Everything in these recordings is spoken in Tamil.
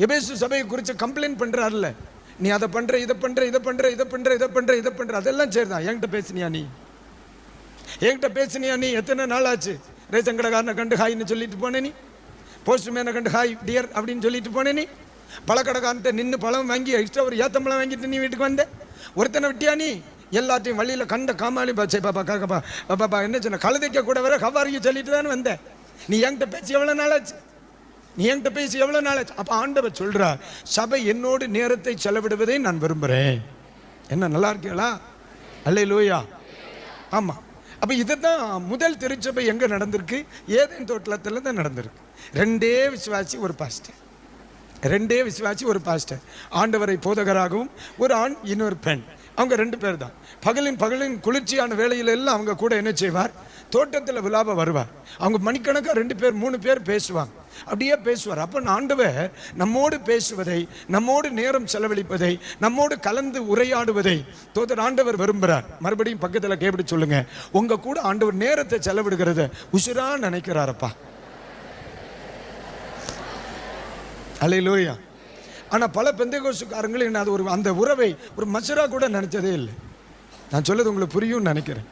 எபேசு சபையை குறித்து கம்ப்ளைண்ட் பண்ணுறாருல்ல நீ அதை பண்ணுற இதை பண்ணுற இதை பண்ணுற இதை பண்ணுற இதை பண்ணுற இதை பண்ணுற அதெல்லாம் சரிதான் என்கிட்ட பேசுனியா நீ? என்கிட்ட பேசுனியா நீ? எத்தனை நாள் ஆச்சு? ரேஷன் கடைக்காரனை கண்டு ஹாய்னு சொல்லிட்டு போனே நீ? கண்டு ஹாய் டியர் அப்படின்னு சொல்லிட்டு போனே நீ? பழக்கடைக்காரன்ட்ட நின்று பழம் வாங்கி எக்ஸ்ட்ரா ஒரு ஏத்தம்பழம் வாங்கிட்டு நீ வீட்டுக்கு வந்த? ஒருத்தனை விட்டியா நீ? எல்லாத்தையும் வழியில் கண்ட காமாளி பாச்சே பாப்பா காக்கப்பா பாப்பா என்ன சொன்ன? கழுதைக்க கூட வர கவாரிக்கு சொல்லிட்டு தானே வந்தேன் நீ என்கிட்ட பேசி எவ்வளோ நாள் ஆச்சு? நீ என்கிட்ட பேசி எவ்வளோ நாள் ஆச்சு? அப்ப ஆண்டவர் சொல்றார் சபை என்னோடு நேரத்தை செலவிடுவதை நான் விரும்புகிறேன் என்ன நல்லா இருக்கீங்களா? அல்லே லூயா ஆமாம் அப்போ இதுதான் முதல் திருச்சபை எங்கே நடந்திருக்கு? ஏதேன் தோட்டத்தில் தான் நடந்திருக்கு. ரெண்டே விசுவாசி ஒரு பாஸ்டர் ரெண்டே விசுவாசி ஒரு பாஸ்டர் ஆண்டவரை போதகராகவும் ஒரு ஆண் இன்னொரு பெண். அவங்க ரெண்டு பேர் தான் பகலின் பகலின் குளிர்ச்சியான வேலையில எல்லாம் அவங்க கூட என்ன செய்வார்? தோட்டத்தில் விழாவ வருவார். அவங்க மணிக்கணக்காக ரெண்டு பேர் மூணு பேர் பேசுவாங்க. அப்படியே பேசுவார். அப்போ ஆண்டவர் நம்மோடு பேசுவதை நம்மோடு நேரம் செலவழிப்பதை நம்மோடு கலந்து உரையாடுவதை தோதர் ஆண்டவர் விரும்புகிறார் மறுபடியும் பக்கத்தில் கேப்பிடி சொல்லுங்க. உங்க கூட ஆண்டவர் நேரத்தை செலவிடுகிறத உசுரா நினைக்கிறாரப்பா. அலையிலோயா ஆனால் பல பெந்தைகோசுக்காரங்களும் என்ன அது ஒரு அந்த உறவை ஒரு மசுரா கூட நினச்சதே இல்லை. நான் சொல்லது உங்களுக்கு புரியும்னு நினைக்கிறேன்.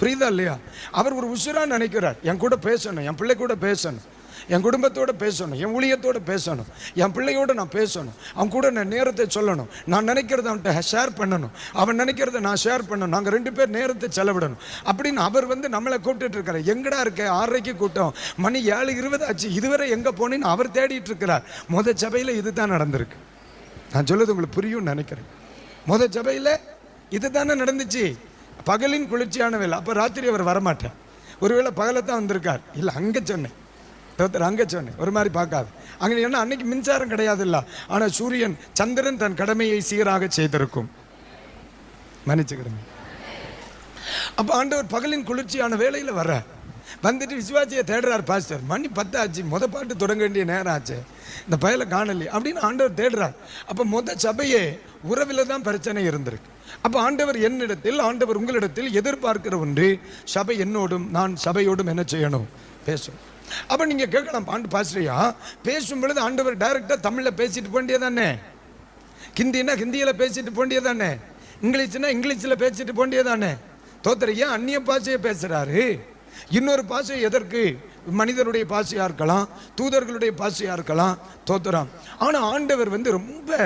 புரியுதா இல்லையா? அவர் ஒரு உசுரா நினைக்கிறார். என் கூட பேசணும் என் பிள்ளை கூட பேசணும். என் குடும்பத்தோட பேசணும் என் ஊழியத்தோடு பேசணும் என் பிள்ளையோட நான் பேசணும் அவன் கூட நான் நேரத்தை சொல்லணும். நான் நினைக்கிறத அவன்கிட்ட ஷேர் பண்ணணும். அவன் நினைக்கிறத நான் ஷேர் பண்ணணும். நாங்கள் ரெண்டு பேர் நேரத்தை செலவிடணும். அப்படின்னு அவர் வந்து நம்மளை கூப்பிட்டுட்டு இருக்காரு. எங்கடா இருக்க? ஆறரைக்கு கூட்டம். மணி ஏழு இருபது ஆச்சு. இதுவரை எங்கே போனேன்னு அவர் தேடிட்டு இருக்கிறார். முத சபையில் இதுதான் நடந்திருக்கு. நான் சொல்லுது உங்களுக்கு புரியும்னு நினைக்கிறேன். முத சபையில் இதுதானே நடந்துச்சு. பகலின் குளிர்ச்சியான வேலை அப்போ ராத்திரி அவர் வரமாட்டார். ஒருவேளை பகலை தான் வந்திருக்கார். இல்லை அங்கே சொன்னேன். தோத்தர் அங்கே சொன்னேன் ஒரு மாதிரி பார்க்காது. அங்கே என்ன அன்னைக்கு மின்சாரம் கிடையாது இல்லை ஆனால் சூரியன் சந்திரன் தன் கடமையை சீராக செய்திருக்கும். மன்னிச்சுக்கிடுங்க. அப்போ ஆண்டவர் பகலின் குளிர்ச்சியான வேலையில் வர்ற. வந்துட்டு விசுவாசியை தேடுறார் பாஸ்டர். மணி பத்தாச்சு முத பாட்டு தொடங்க வேண்டிய நேரம் ஆச்சு இந்த பயலை காணலி அப்படின்னு ஆண்டவர் தேடுறார். அப்போ முத சபையே உறவில் தான் பிரச்சனை இருந்திருக்கு. அப்போ ஆண்டவர் என்னிடத்தில் ஆண்டவர் உங்களிடத்தில் எதிர்பார்க்கிற ஒன்று சபை என்னோடும் நான் சபையோடும் என்ன செய்யணும்? பேசும். அப்போ நீங்கள் கேட்கலாம் பாண்டு பாஸ்டரியா? பேசும் பொழுது ஆண்டவர் டைரக்டாக தமிழில் பேசிட்டு போண்டியதானே? ஹிந்தினா ஹிந்தியில் பேசிட்டு போண்டியதானே? இங்கிலீஷ்னா இங்கிலீஷில் பேசிட்டு போண்டியதானே? தோத்தரையா அந்நிய பாஷையை பேசுகிறாரு இன்னொரு பாஷை எதற்கு? மனிதனுடைய பாஷையாக இருக்கலாம் தூதர்களுடைய பாஷையா இருக்கலாம் தோத்துறான் ஆனால் ஆண்டவர் வந்து ரொம்ப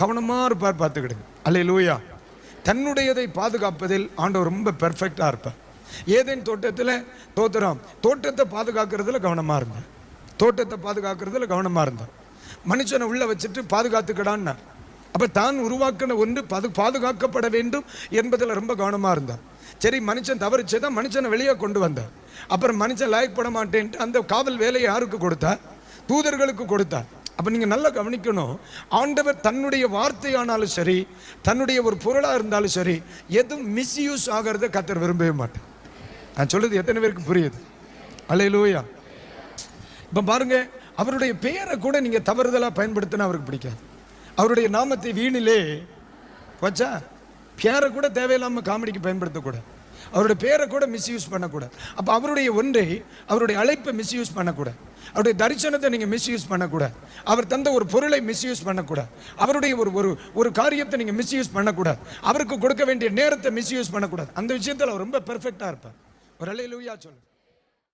கவனமாக இருப்பார் பார்த்துக்கிடுங்க. அல்ல லூயா தன்னுடையதை பாதுகாப்பதில் ஆண்டவர் ரொம்ப பெர்ஃபெக்டாக இருப்பார். ஏதேன் தோட்டத்தில் தோத்துறான் தோட்டத்தை பாதுகாக்கிறதுல கவனமாக இருந்தேன் தோட்டத்தை பாதுகாக்கிறதுல கவனமாக இருந்தேன் மனுஷனை உள்ளே வச்சுட்டு பாதுகாத்துக்கடான்னா. அப்போ தான் உருவாக்கின ஒன்று பாது பாதுகாக்கப்பட வேண்டும் என்பதில் ரொம்ப கவனமாக இருந்தான் சரி மனுஷன் தவறிச்சே தான் மனுஷனை வெளியே கொண்டு வந்தார் அப்புறம் மனுஷன் லாயக்கப்பட மாட்டேன்ட்டு அந்த காவல் வேலையை யாருக்கு கொடுத்தா? தூதர்களுக்கு கொடுத்தா? அப்போ நீங்கள் நல்லா கவனிக்கணும். ஆண்டவர் தன்னுடைய வார்த்தையானாலும் சரி தன்னுடைய ஒரு பொருளாக இருந்தாலும் சரி எதுவும் மிஸ்யூஸ் ஆகிறத கத்தர் விரும்பவே மாட்டேன் நான் சொல்றது எத்தனை பேருக்கு புரியுது? அலையிலூயா இப்ப பாருங்க அவருடைய பெயரை கூட நீங்க தவறுதலா பயன்படுத்தினா அவருக்கு பிடிக்காது. அவருடைய நாமத்தை வீணிலே வச்சா பேரை கூட தேவையில்லாம காமெடிக்கு பயன்படுத்தக்கூடாது. அவருடைய பேரை கூட மிஸ்யூஸ் பண்ணக்கூடாது. அப்போ அவருடைய ஒன்றை அவருடைய அழைப்பை மிஸ்யூஸ் பண்ணக்கூடாது. அவருடைய தரிசனத்தை நீங்கள் மிஸ்யூஸ் பண்ணக்கூடாது. அவர் தந்த ஒரு பொருளை மிஸ்யூஸ் பண்ணக்கூடாது. அவருடைய ஒரு ஒரு ஒரு காரியத்தை நீங்கள் மிஸ்யூஸ் பண்ணக்கூடாது. அவருக்கு கொடுக்க வேண்டிய நேரத்தை மிஸ்யூஸ் பண்ணக்கூடாது. அந்த விஷயத்தில் அவர் ரொம்ப பெர்ஃபெக்டாக இருப்பார். ஒரு அலையிலூயா சொல்லு